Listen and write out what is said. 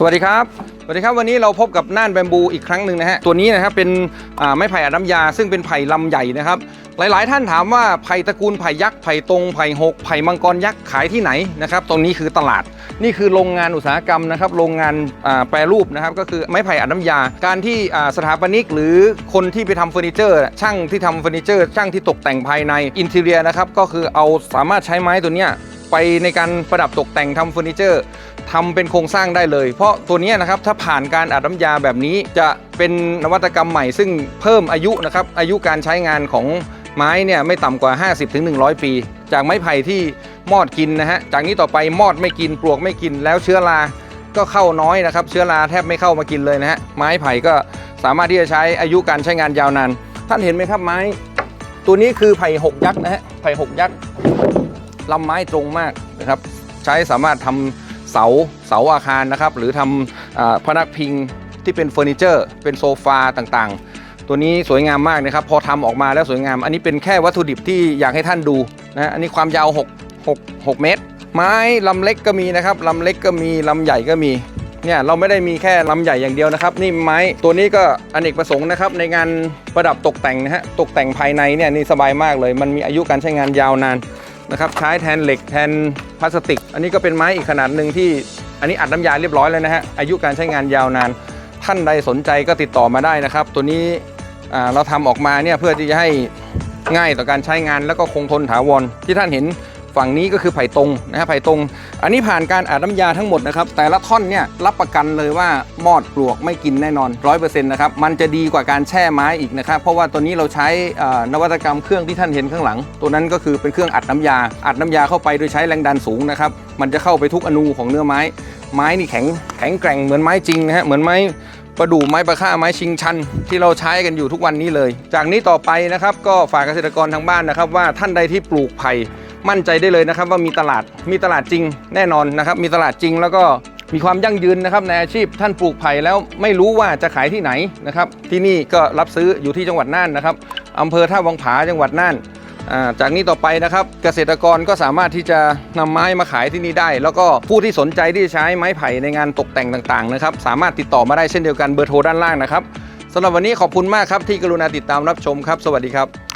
สวัสดีครับ สวัสดีครับ วันนี้เราพบกับน่านแบมบูอีกครั้งหนึ่งนะฮะ ตัวนี้นะครับเป็นไม้ไผ่อัดน้ำยา ซึ่งเป็นไผ่ลำใหญ่นะครับ หลายๆ ท่านถามว่าไผ่ตระกูลไผ่ยักษ์ ไผ่ตรง ไผ่หก ไผ่มังกรยักษ์ขายที่ไหนนะครับ ตรงนี้คือตลาด นี่คือโรงงานอุตสาหกรรมนะครับ โรงงานแปรรูปนะครับ ก็คือไม้ไผ่อัดน้ำยา การที่สถาปนิกหรือคนที่ไปทำเฟอร์นิเจอร์ ช่างที่ทำเฟอร์นิเจอร์ ช่างที่ตกแต่งภายในอินเท i รียนะครับ ก็คือเอาสามารถใช้ไม้ตัวเนี้ย ไปในการประดับตกแต่งทำเฟอร์นิเจอร์ทำเป็นโครงสร้างได้เลย เพราะตัวนี้นะครับถ้าผ่านการอัดน้ำยาแบบนี้จะเป็นนวัตกรรมใหม่ซึ่งเพิ่มอายุนะครับอายุการใช้งานของไม้เนี่ยไม่ต่ำกว่า 50-100 ปี จากไม้ไผ่ที่มอดกินนะฮะจากนี้ต่อไปมอดไม่กินปลวกไม่กินแล้วเชื้อราก็เข้าน้อยนะครับ เชื้อราแทบไม่เข้ามากินเลยนะฮะไม้ไผ่ก็สามารถที่จะใช้อายุการใช้งานยาวนานท่านเห็นไหมครับไม้ ตัวนี้คือไผ่หกยักษ์นะฮะไผ่หกยักษ์ ลำไม้ตรงมากนะครับใช้สามารถทำเสาเสาอาคารนะครับ หรือทำอ่าพนักพิงที่เป็นเฟอร์นิเจอร์ เป็นโซฟาต่างๆ ตัวนี้สวยงามมากนะครับ พอทำออกมาแล้วสวยงาม อันนี้เป็นแค่วัตถุดิบที่อยากให้ท่านดูนะอันนี้ความยาว 6 6 6 เมตร ไม้ลำเล็กก็มีนะครับลำเล็กก็มีลำใหญ่ก็มีเนี่ยเราไม่ได้มีแค่ลำใหญ่อย่างเดียวนะครับ นี่ไม้ตัวนี้ก็อเนกประสงค์นะครับในงานประดับตกแต่งนะฮะตกแต่งภายในเนี่ยนี่สบายมากเลย มันมีอายุการใช้งานยาวนาน นะครับใช้แทนเหล็กแทนพลาสติก อันนี้ก็เป็นไม้อีกขนาดหนึ่งที่อันนี้อัดน้ำยาเรียบร้อยแล้วนะฮะอายุการใช้งานยาวนาน ท่านใดสนใจก็ติดต่อมาได้นะครับ ตัวนี้เราทำออกมาเนี่ยเพื่อที่จะให้ง่ายต่อการใช้งานแล้วก็คงทนถาวรที่ท่านเห็น ฝั่งนี้ก็คือไผ่ตรงนะฮะไผ่ตรง อันนี้ผ่านการอัดน้ำยาทั้งหมดนะครับ แต่ละท่อนเนี่ยรับประกันเลยว่ามอดปลวกไม่กินแน่นอน 100%นะครับ มันจะดีกว่าการแช่ไม้อีกนะครับ เพราะว่าตัวนี้เราใช้นวัตกรรมเครื่องที่ท่านเห็นข้างหลัง ตัวนั้นก็คือเป็นเครื่องอัดน้ำยา อัดน้ำยาเข้าไปโดยใช้แรงดันสูงนะครับ มันจะเข้าไปทุกอนูของเนื้อไม้ ไม้นี่แข็งแข็งแกร่งเหมือนไม้จริงนะฮะ เหมือนไม้ประดู่ไม้ประค่าไม้ชิงชัน ที่เราใช้กันอยู่ทุกวันนี้เลย จากนี้ต่อไปนะครับก็ฝากเกษตรกรทางบ้านนะครับว่าท่านใดที่ปลูกไผ่ มั่นใจได้เลยนะครับว่ามีตลาดมีตลาดจริงแน่นอนนะครับ มีตลาดจริงแล้วก็มีความยั่งยืนนะครับในอาชีพท่านปลูกไผ่แล้วไม่รู้ว่าจะขายที่ไหนนะครับ ที่นี่ก็รับซื้ออยู่ที่จังหวัดน่านนะครับอำเภอท่าวังผาจังหวัดน่านจากนี้ต่อไปนะครับเกษตรกรก็สามารถที่จะนำไม้มาขายที่นี่ได้ แล้วก็ผู้ที่สนใจที่จะใช้ไม้ไผ่ในงานตกแต่งต่างๆนะครับ สามารถติดต่อมาได้เช่นเดียวกันเบอร์โทรด้านล่างนะครับสำหรับวันนี้ขอบคุณมากครับที่กรุณาติดตามรับชมครับ สวัสดีครับ